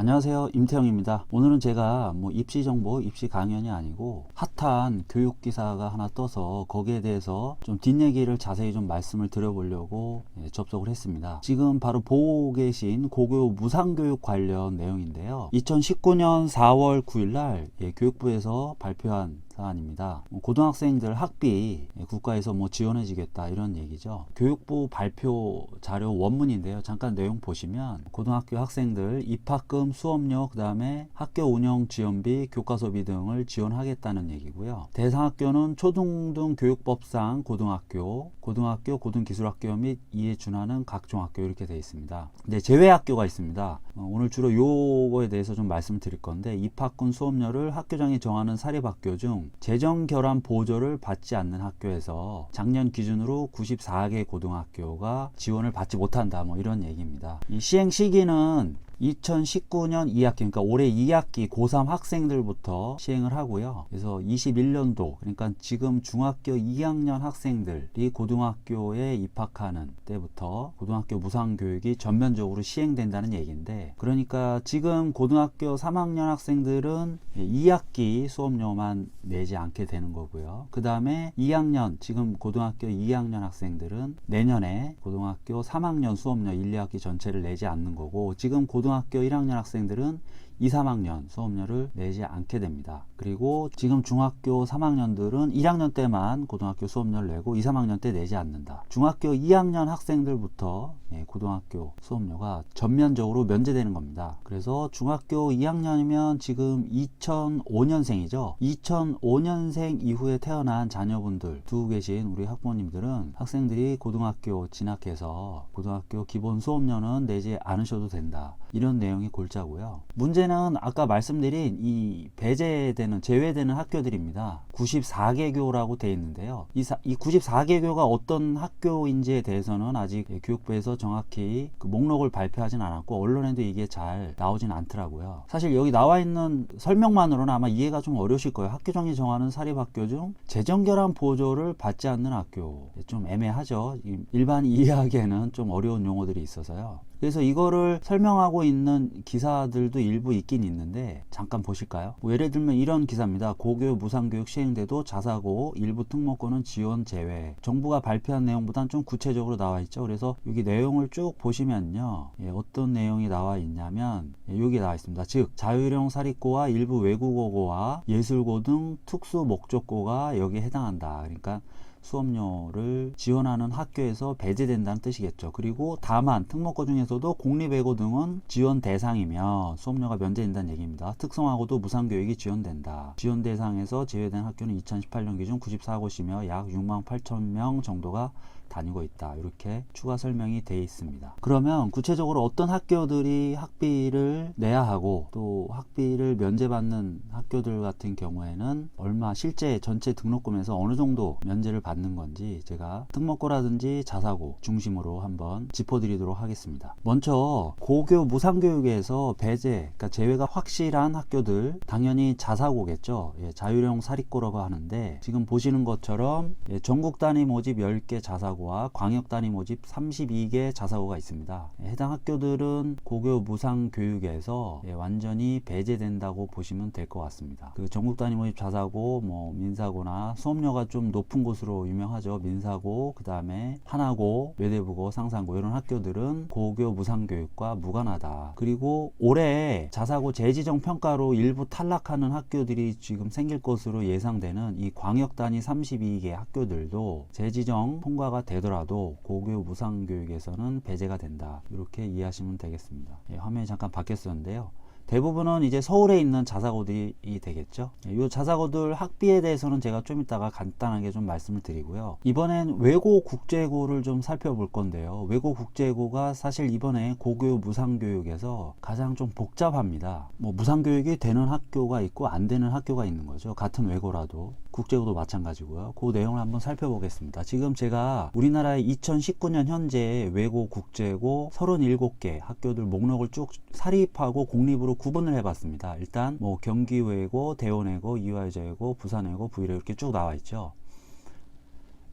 안녕하세요. 임태영입니다. 오늘은 제가 뭐 입시 정보 입시 강연이 아니고 핫한 교육 기사가 하나 떠서 거기에 대해서 좀 뒷얘기를 자세히 좀 말씀을 드려보려고 예, 접속을 했습니다. 지금 바로 보고 계신 고교 무상교육 관련 내용인데요. 2019년 4월 9일날 예, 교육부에서 발표한 사안입니다. 뭐 고등학생들 학비 예, 국가에서 뭐 지원해주겠다 이런 얘기죠. 교육부 발표 자료 원문인데요. 잠깐 내용 보시면 고등학교 학생들 입학금, 수업료, 그 다음에 학교 운영 지원비, 교과서비 등을 지원하겠다는 얘기고요. 대상 학교는 초등등 교육법상 고등학교, 고등학교, 고등기술학교 및 이에 준하는 각 중학교 이렇게 되어 있습니다. 이제 제외 학교가 있습니다. 어, 오늘 주로 요거에 대해서 좀 말씀드릴 건데 입학금 수업료를 학교장이 정하는 사립학교 중 재정 결함 보조를 받지 않는 학교에서 작년 기준으로 94개 고등학교가 지원을 받지 못한다 뭐 이런 얘기입니다. 이 시행 시기는 2019년 2학기 그러니까 올해 2학기 고3 학생들부터 시행을 하고요. 그래서 21년도 그러니까 지금 중학교 2학년 학생들이 고등학교에 입학하는 때부터 고등학교 무상 교육이 전면적으로 시행된다는 얘기인데 그러니까 지금 고등학교 3학년 학생들은 2학기 수업료만 내지 않게 되는 거고요. 그 다음에 2학년 지금 고등학교 2학년 학생들은 내년에 고등학교 3학년 수업료 1, 2학기 전체를 내지 않는 거고 지금 고등 학교 1학년 학생들은 2, 3학년 수업료를 내지 않게 됩니다. 그리고 지금 중학교 3학년들은 1학년 때만 고등학교 수업료를 내고 2, 3학년 때 내지 않는다. 중학교 2학년 학생들부터 예, 고등학교 수업료가 전면적으로 면제되는 겁니다. 그래서 중학교 2학년이면 지금 2005년생이죠. 2005년생 이후에 태어난 자녀분들 두고 계신 우리 학부모님들은 학생들이 고등학교 진학해서 고등학교 기본 수업료는 내지 않으셔도 된다. 이런 내용이 골자고요. 문제는 아까 말씀드린 이 배제되는 제외되는 학교들입니다. 94개 교라고 되어 있는데요. 이, 사, 이 94개 교가 어떤 학교인지에 대해서는 아직 교육부에서 정확히 그 목록을 발표하진 않았고 언론에도 이게 잘 나오진 않더라고요. 사실 여기 나와 있는 설명만으로는 아마 이해가 좀 어려우실 거예요. 학교장이 정하는 사립학교 중 재정결함 보조를 받지 않는 학교 좀 애매하죠. 일반 이해하기에는 좀 어려운 용어들이 있어서요. 그래서 이거를 설명하고 있는 기사들도 일부 있긴 있는데 잠깐 보실까요? 뭐 예를 들면 이런 기사입니다. 고교 무상교육 시행돼도 자사고 일부 특목고는 지원 제외. 정부가 발표한 내용보다는 좀 구체적으로 나와 있죠. 그래서 여기 내용을 쭉 보시면요. 예, 어떤 내용이 나와 있냐면 예, 여기 나와 있습니다. 즉 자율형 사립고와 일부 외국어고와 예술고 등 특수 목적고가 여기에 해당한다. 그러니까 수업료를 지원하는 학교에서 배제된다는 뜻이겠죠. 그리고 다만 특목고 중에서도 공립외고 등은 지원 대상이며 수업료가 면제된다는 얘기입니다. 특성화고도 무상교육이 지원된다. 지원 대상에서 제외된 학교는 2018년 기준 94곳이며 약 6만 8천 명 정도가 다니고 있다. 이렇게 추가 설명이 되어 있습니다. 그러면 구체적으로 어떤 학교들이 학비를 내야 하고 또 학비를 면제받는 학교들 같은 경우에는 얼마 실제 전체 등록금에서 어느 정도 면제를 받는 건지 제가 특목고라든지 자사고 중심으로 한번 짚어드리도록 하겠습니다. 먼저 고교 무상교육에서 배제, 그러니까 제외가 확실한 학교들 당연히 자사고겠죠. 예, 자율형 사립고라고 하는데 지금 보시는 것처럼 예, 전국 단위 모집 10개 자사고 자사고와 광역 단위 모집 32개 자사고가 있습니다. 해당 학교들은 고교 무상 교육에서 예, 완전히 배제된다고 보시면 될 것 같습니다. 그 전국 단위 모집 자사고, 뭐 민사고나 수업료가 좀 높은 곳으로 유명하죠. 민사고, 그 다음에 하나고, 외대부고, 상산고 이런 학교들은 고교 무상 교육과 무관하다. 그리고 올해 자사고 재지정 평가로 일부 탈락하는 학교들이 지금 생길 것으로 예상되는 이 광역 단위 32개 학교들도 재지정 통과가 되더라도 고교 무상 교육에서는 배제가 된다. 이렇게 이해하시면 되겠습니다. 예, 화면이 잠깐 바뀌었었는데요. 대부분은 이제 서울에 있는 자사고들이 되겠죠. 이 자사고들 학비에 대해서는 제가 좀 이따가 간단하게 좀 말씀을 드리고요. 이번엔 외고 국제고를 좀 살펴볼 건데요. 외고 국제고가 사실 이번에 고교 무상교육에서 가장 좀 복잡합니다. 뭐 무상교육이 되는 학교가 있고 안 되는 학교가 있는 거죠. 같은 외고라도. 국제고도 마찬가지고요. 그 내용을 한번 살펴보겠습니다. 지금 제가 우리나라의 2019년 현재 외고 국제고 37개 학교들 목록을 쭉 사립하고 공립으로 구분을 해봤습니다. 일단 뭐 경기외고, 대원외고, 이화여자외고, 부산외고, 부의외 이렇게 쭉 나와 있죠.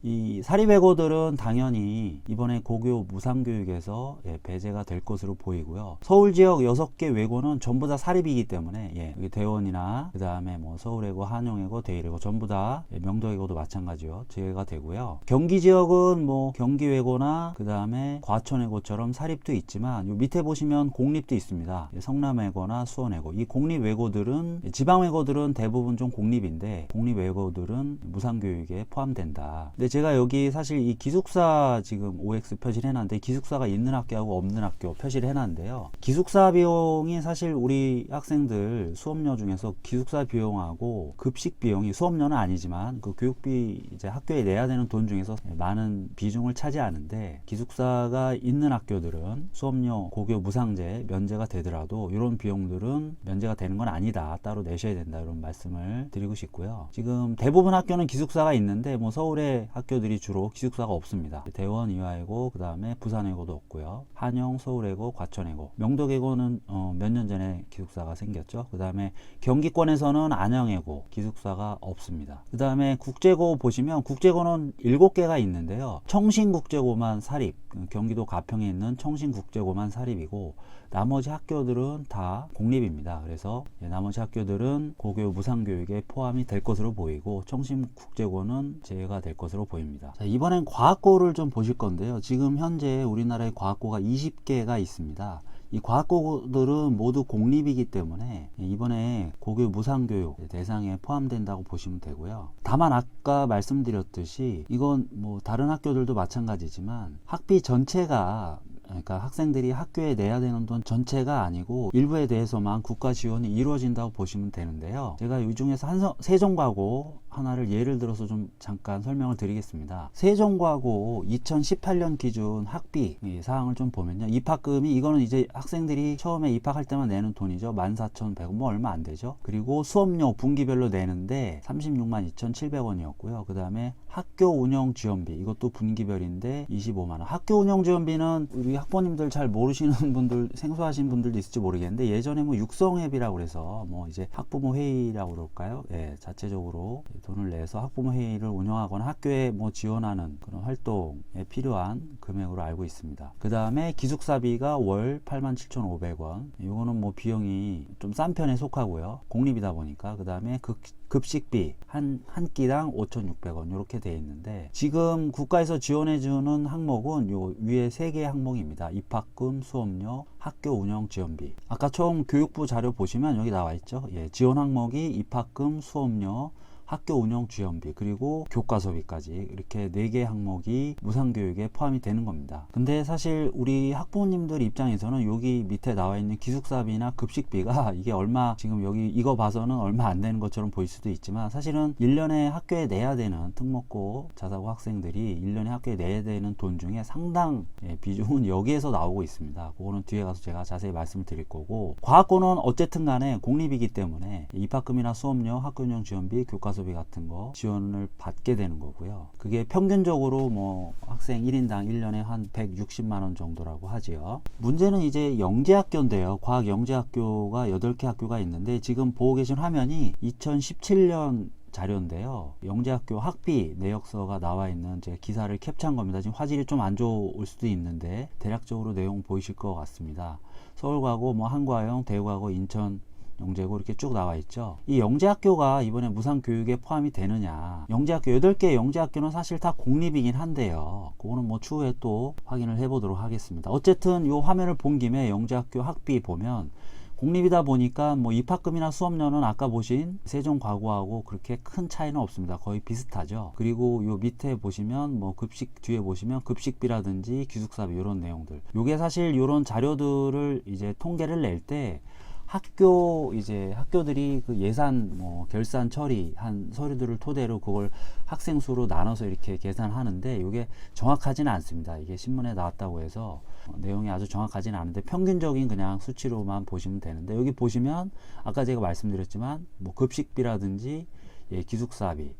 이 사립외고들은 당연히 이번에 고교 무상교육에서 예, 배제가 될 것으로 보이고요. 서울 지역 6개 외고는 전부 다 사립이기 때문에 예, 대원이나 그 다음에 뭐 서울외고, 한영외고, 대일외고 전부 다 예, 명도외고도 마찬가지요. 제외가 되고요. 경기 지역은 뭐 경기외고나 그 다음에 과천외고처럼 사립도 있지만 요 밑에 보시면 공립도 있습니다. 예, 성남외고나 수원외고 이 공립외고들은 예, 지방외고들은 대부분 좀 공립인데 공립외고들은 무상교육에 포함된다. 근데 제가 여기 사실 이 기숙사 지금 OX 표시를 해놨는데 기숙사가 있는 학교하고 없는 학교 표시를 해놨는데요. 기숙사 비용이 사실 우리 학생들 수업료 중에서 기숙사 비용하고 급식 비용이 수업료는 아니지만 그 교육비 이제 학교에 내야 되는 돈 중에서 많은 비중을 차지하는데 기숙사가 있는 학교들은 수업료 고교 무상제 면제가 되더라도 이런 비용들은 면제가 되는 건 아니다. 따로 내셔야 된다. 이런 말씀을 드리고 싶고요. 지금 대부분 학교는 기숙사가 있는데 뭐 서울의 학교들이 주로 기숙사가 없습니다. 대원 이화이고 그 다음에 부산외고도 없고요. 한영, 서울외고, 과천외고, 명도외고는 어, 몇년 전에 기숙사가 생겼죠. 그 다음에 경기권에서는 안양외고 기숙사가 없습니다. 그 다음에 국제고 보시면 국제고는 7개가 있는데요. 청신국제고만 사립, 그 경기도 가평에 있는 청신국제고만 사립이고 나머지 학교들은 다 공립입니다. 그래서 예, 나머지 학교들은 고교 무상교육에 포함이 될 것으로 보이고 청신국제고는 제외가 될 것으로 보입니다. 자, 이번엔 과학고를 좀 보실 건데요. 지금 현재 우리나라에 과학고가 20개가 있습니다. 이 과학고들은 모두 공립이기 때문에 이번에 고교 무상교육 대상에 포함된다고 보시면 되고요. 다만 아까 말씀드렸듯이 이건 뭐 다른 학교들도 마찬가지지만 학비 전체가 그러니까 학생들이 학교에 내야 되는 돈 전체가 아니고 일부에 대해서만 국가 지원이 이루어진다고 보시면 되는데요. 제가 이 중에서 한 세종과고 하나를 예를 들어서 좀 잠깐 설명을 드리겠습니다. 세종과고 2018년 기준 학비 이 사항을 좀 보면요. 입학금이 이거는 이제 학생들이 처음에 입학할 때만 내는 돈이죠. 14,100원 뭐 얼마 안 되죠. 그리고 수업료 분기별로 내는데 36만 2,700원이었고요. 그 다음에 학교 운영 지원비 이것도 분기별인데 25만 원. 학교 운영 지원비는 우리 학부모님들 잘 모르시는 분들 생소하신 분들도 있을지 모르겠는데 예전에 뭐 육성회비라고 그래서 뭐 이제 학부모 회의라고 그럴까요? 예, 자체적으로 돈을 내서 학부모 회의를 운영하거나 학교에 뭐 지원하는 그런 활동에 필요한 금액으로 알고 있습니다. 그 다음에 기숙사비가 월 87,500원. 이거는 뭐 비용이 좀 싼 편에 속하고요. 공립이다 보니까 그 다음에 그 급식비 한, 한 끼당 5,600원 이렇게 돼 있는데 지금 국가에서 지원해 주는 항목은 요 위에 세 개의 항목입니다. 입학금, 수업료, 학교 운영 지원비. 아까 처음 교육부 자료 보시면 여기 나와 있죠. 예, 지원 항목이 입학금, 수업료, 학교 운영 지원비 그리고 교과서비까지 이렇게 네 개 항목이 무상교육에 포함이 되는 겁니다. 근데 사실 우리 학부모님들 입장에서는 여기 밑에 나와 있는 기숙사비나 급식비가 이게 얼마 지금 여기 이거 봐서는 얼마 안 되는 것처럼 보일 수도 있지만 사실은 1년에 학교에 내야 되는 특목고 자사고 학생들이 1년에 학교에 내야 되는 돈 중에 상당 예, 비중은 여기에서 나오고 있습니다. 그거는 뒤에 가서 제가 자세히 말씀을 드릴 거고 과학고는 어쨌든 간에 공립이기 때문에 입학금이나 수업료, 학교 운영 지원비, 교과서 교과서비 같은 거 지원을 받게 되는 거고요. 그게 평균적으로 뭐 학생 1인당 1년에 한 160만 원 정도라고 하지요. 문제는 이제 영재학교인데요. 과학 영재학교가 8개 학교가 있는데 지금 보고 계신 화면이 2017년 자료인데요. 영재학교 학비 내역서가 나와 있는 제 기사를 캡처한 겁니다. 지금 화질이 좀 안 좋을 수도 있는데 대략적으로 내용 보이실 것 같습니다. 서울과고, 뭐 한과영, 대구과고, 인천 영재고 이렇게 쭉 나와 있죠. 이 영재학교가 이번에 무상교육에 포함이 되느냐. 영재학교 8개 영재학교는 사실 다 공립이긴 한데요. 그거는 뭐 추후에 또 확인을 해보도록 하겠습니다. 어쨌든 이 화면을 본 김에 영재학교 학비 보면 공립이다 보니까 뭐 입학금이나 수업료는 아까 보신 세종과고하고 그렇게 큰 차이는 없습니다. 거의 비슷하죠. 그리고 요 밑에 보시면 뭐 급식 뒤에 보시면 급식비라든지 기숙사비 이런 내용들. 요게 사실 이런 자료들을 이제 통계를 낼때 학교 이제 학교들이 그 예산 뭐 결산 처리한 서류들을 토대로 그걸 학생 수로 나눠서 이렇게 계산하는데 이게 정확하지는 않습니다. 이게 신문에 나왔다고 해서 어, 내용이 아주 정확하지는 않은데 평균적인 그냥 수치로만 보시면 되는데 여기 보시면 아까 제가 말씀드렸지만 뭐 급식비라든지 예, 기숙사비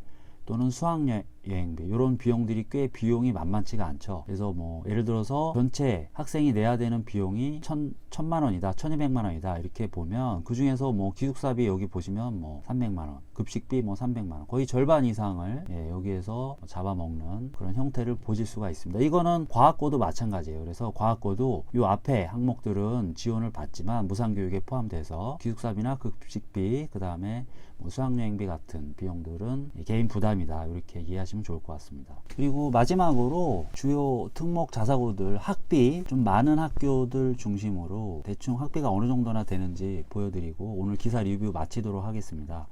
또는 수학여 여행비 이런 비용들이 꽤 비용이 만만치가 않죠. 그래서 뭐 예를 들어서 전체 학생이 내야 되는 비용이 천 천만 원이다, 천이백만 원이다 이렇게 보면 그 중에서 뭐 기숙사비 여기 보시면 뭐 삼백만 원, 급식비 뭐 삼백만 원, 거의 절반 이상을 예, 여기에서 잡아먹는 그런 형태를 보실 수가 있습니다. 이거는 과학고도 마찬가지예요. 그래서 과학고도 이 앞에 항목들은 지원을 받지만 무상교육에 포함돼서 기숙사비나 급식비 그 다음에 뭐 수학여행비 같은 비용들은 개인 부담이다 이렇게 이해하시면 좋을 것 같습니다. 그리고 마지막으로 주요 특목 자사고들 학비 좀 많은 학교들 중심으로 대충 학비가 어느 정도나 되는지 보여드리고 오늘 기사 리뷰 마치도록 하겠습니다.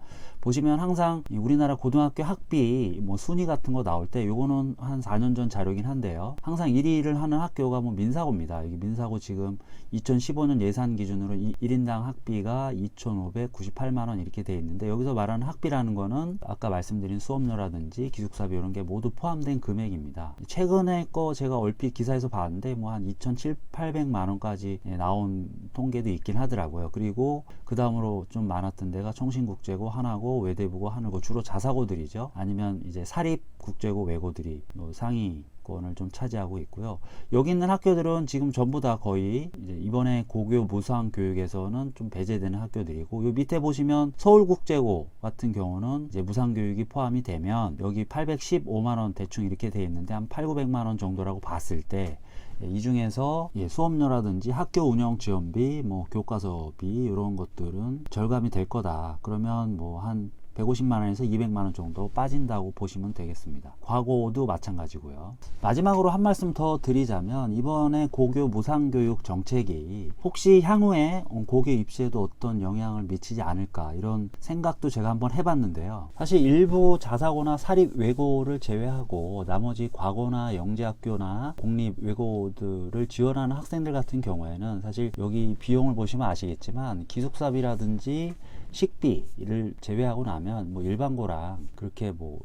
보시면 항상 이 우리나라 고등학교 학비 뭐 순위 같은 거 나올 때 요거는 한 4년 전 자료긴 한데요. 항상 1위를 하는 학교가 뭐 민사고입니다. 이게 민사고 지금 2015년 예산 기준으로 1인당 학비가 2,598만 원 이렇게 돼 있는데 여기서 말하는 학비라는 거는 아까 말씀드린 수업료라든지 기숙사비 이런 게 모두 포함된 금액입니다. 최근에 거 제가 얼핏 기사에서 봤는데 뭐 한 2,700만 원까지 예, 나온 통계도 있긴 하더라고요. 그리고 그 다음으로 좀 많았던 데가 청신국제고 하나고 외대부고 하늘고 주로 자사고들이죠. 아니면 이제 사립 국제고 외고들이 뭐 상위 권을 좀 차지하고 있고요. 여기 있는 학교들은 지금 전부 다 거의 이번에 고교 무상 교육에서는 좀 배제되는 학교들이고 요 밑에 보시면 서울국제고 같은 경우는 이제 무상 교육이 포함이 되면 여기 815만 원 대충 이렇게 돼 있는데 한 8, 900만 원 정도라고 봤을 때 이 중에서 예, 수업료라든지 학교 운영 지원비, 뭐 교과서비 이런 것들은 절감이 될 거다. 그러면 뭐 한 150만 원에서 200만 원 정도 빠진다고 보시면 되겠습니다. 과거도 마찬가지고요. 마지막으로 한 말씀 더 드리자면 이번에 고교 무상교육 정책이 혹시 향후에 고교 입시에도 어떤 영향을 미치지 않을까 이런 생각도 제가 한번 해봤는데요. 사실 일부 자사고나 사립 외고를 제외하고 나머지 과거나 영재학교나 공립 외고들을 지원하는 학생들 같은 경우에는 사실 여기 비용을 보시면 아시겠지만 기숙사비라든지 식비를 제외하고 나면 뭐 일반고랑 그렇게 뭐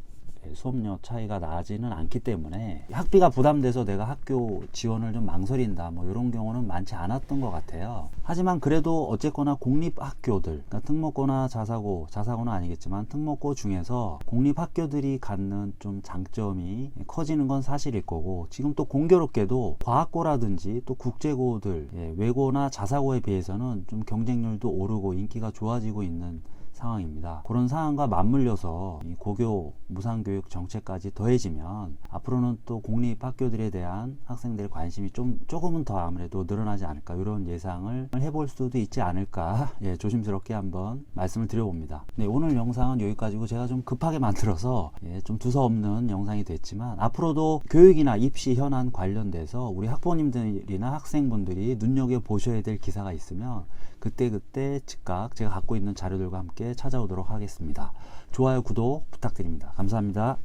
수업료 차이가 나지는 않기 때문에 학비가 부담돼서 내가 학교 지원을 좀 망설인다 뭐 이런 경우는 많지 않았던 것 같아요. 하지만 그래도 어쨌거나 공립 학교들 그러니까 특목고나 자사고 자사고는 아니겠지만 특목고 중에서 공립 학교들이 갖는 좀 장점이 커지는 건 사실일 거고 지금 또 공교롭게도 과학고라든지 또 국제고들 예, 외고나 자사고에 비해서는 좀 경쟁률도 오르고 인기가 좋아지고 있는 상황입니다. 그런 상황과 맞물려서 이 고교 무상교육 정책까지 더해지면 앞으로는 또 공립 학교들에 대한 학생들의 관심이 좀 조금은 더 아무래도 늘어나지 않을까 이런 예상을 해볼 수도 있지 않을까 예, 조심스럽게 한번 말씀을 드려봅니다. 네, 오늘 영상은 여기까지고 제가 좀 급하게 만들어서 예, 좀 두서없는 영상이 됐지만 앞으로도 교육이나 입시 현안 관련돼서 우리 학부모님들이나 학생분들이 눈여겨 보셔야 될 기사가 있으면 그때그때 즉각 제가 갖고 있는 자료들과 함께 찾아오도록 하겠습니다. 좋아요, 구독 부탁드립니다. 감사합니다.